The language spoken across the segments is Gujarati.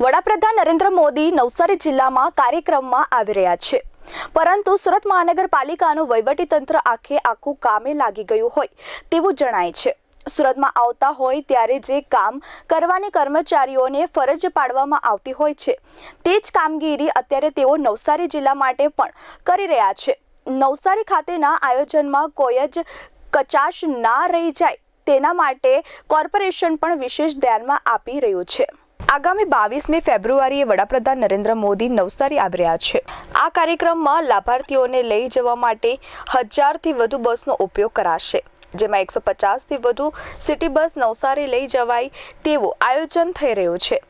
વડાપ્રધાન નરેન્દ્ર મોદી નવસારી જિલ્લામાં કાર્યક્રમમાં આવી રહ્યા છે. પરંતુ સુરત મહાનગરપાલિકાનું વહીવટીતંત્ર આખે આખું કામે લાગી ગયું હોય તેવું જણાય છે. સુરતમાં આવતા હોય ત્યારે જે કામ કરવાની કર્મચારીઓને ફરજ પાડવામાં આવતી હોય છે, તે જ કામગીરી અત્યારે તેઓ નવસારી જિલ્લા માટે પણ કરી રહ્યા છે. નવસારી ખાતેના આયોજનમાં કોઈ જ કચાશ ના રહી જાય તેના માટે કોર્પોરેશન પણ વિશેષ ધ્યાનમાં આપી રહ્યું છે. આગામી બાવીસમી ફેબ્રુઆરીએ વડાપ્રધાન નરેન્દ્ર મોદી નવસારી આવી રહ્યા છે. આ કાર્યક્રમમાં લાભાર્થીઓને લઈ જવા માટે હજારથી વધુ બસનો ઉપયોગ કરાશે. જેમાં એકસો પચાસથી વધુ સિટી બસ નવસારી લઈ જવાય તેવું આયોજન થઈ રહ્યું છે.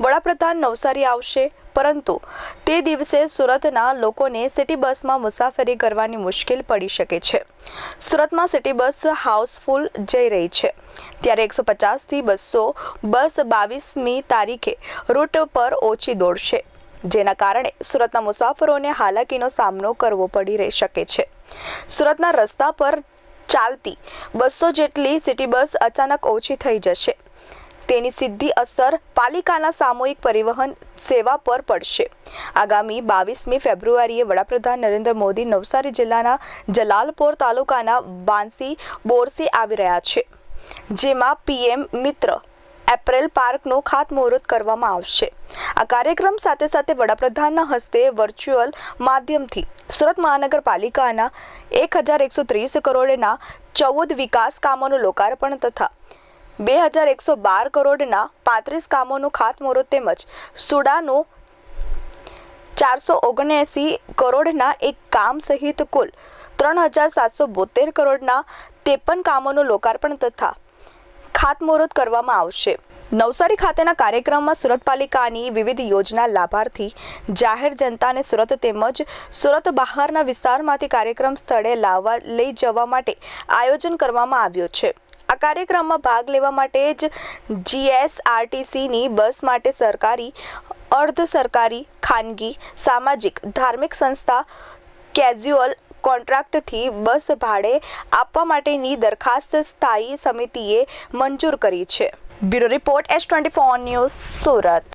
વડાપ્રધાન નવસારી આવશે પરંતુ તે દિવસે સુરતના લોકોને સિટી બસમાં મુસાફરી કરવાની મુશ્કેલ પડી શકે છે. સુરતમાં સિટી બસ હાઉસફુલ જઈ રહી છે. ત્યારે એકસો પચાસથી બસો બસ બાવીસમી તારીખે રૂટ પર ઓછી દોડશે, જેના કારણે સુરતના મુસાફરોને હાલાકીનો સામનો કરવો પડી રહી શકે છે. સુરતના રસ્તા પર ચાલતી બસો જેટલી સિટી બસ અચાનક ઓછી થઈ જશે. તેની સીધી અસર પાલિકાના સામૂહિક પરિવહન સેવા પર પડશે. આગામી બાવીસમી ફેબ્રુઆરીએ વડાપ્રધાન નરેન્દ્ર મોદી નવસારી જિલ્લાના જલાલપોર તાલુકાના બાંસી બોરસી આવી રહ્યા છે, જેમાં પીએમ મિત્ર એપ્રિલ પાર્કનું ખાતમુહૂર્ત કરવામાં આવશે. આ કાર્યક્રમ સાથે સાથે વડાપ્રધાનના હસ્તે વર્ચ્યુઅલ માધ્યમથી સુરત મહાનગરપાલિકાના એક હજાર એકસો ત્રીસ કરોડના ચૌદ વિકાસ કામોનું લોકાર્પણ તથા બે હજાર એકસો બાર કરોડના પાંત્રીસ કામોનું ખાતમુહૂર્ત તેમજ સુડાનું ચારસો ઓગણએંસી કરોડના એક કામ સહિત કુલ ત્રણ હજાર સાતસો બોતેર કરોડના ત્રેપન કામોનું લોકાર્પણ તથા ખાતમુહૂર્ત કરવામાં આવશે. નવસારી ખાતેના કાર્યક્રમમાં સુરત પાલિકાની વિવિધ યોજના લાભાર્થી, જાહેર જનતાને સુરત તેમજ સુરત બહારના વિસ્તારમાંથી કાર્યક્રમ સ્થળે લાવવા લઈ જવા માટે આયોજન કરવામાં આવ્યું છે. કાર્યક્રમમાં ભાગ લેવા માટે જ જીએસઆરટીસીની બસ માટે સરકારી, અર્ધ સરકારી, ખાનગી, સામાજિક, ધાર્મિક સંસ્થા કેઝ્યુઅલ કોન્ટ્રાક્ટથી બસ ભાડે આપવા માટેની દરખાસ્ત સ્થાયી સમિતિએ મંજૂર કરી છે. Bureau report S twenty four news Surat.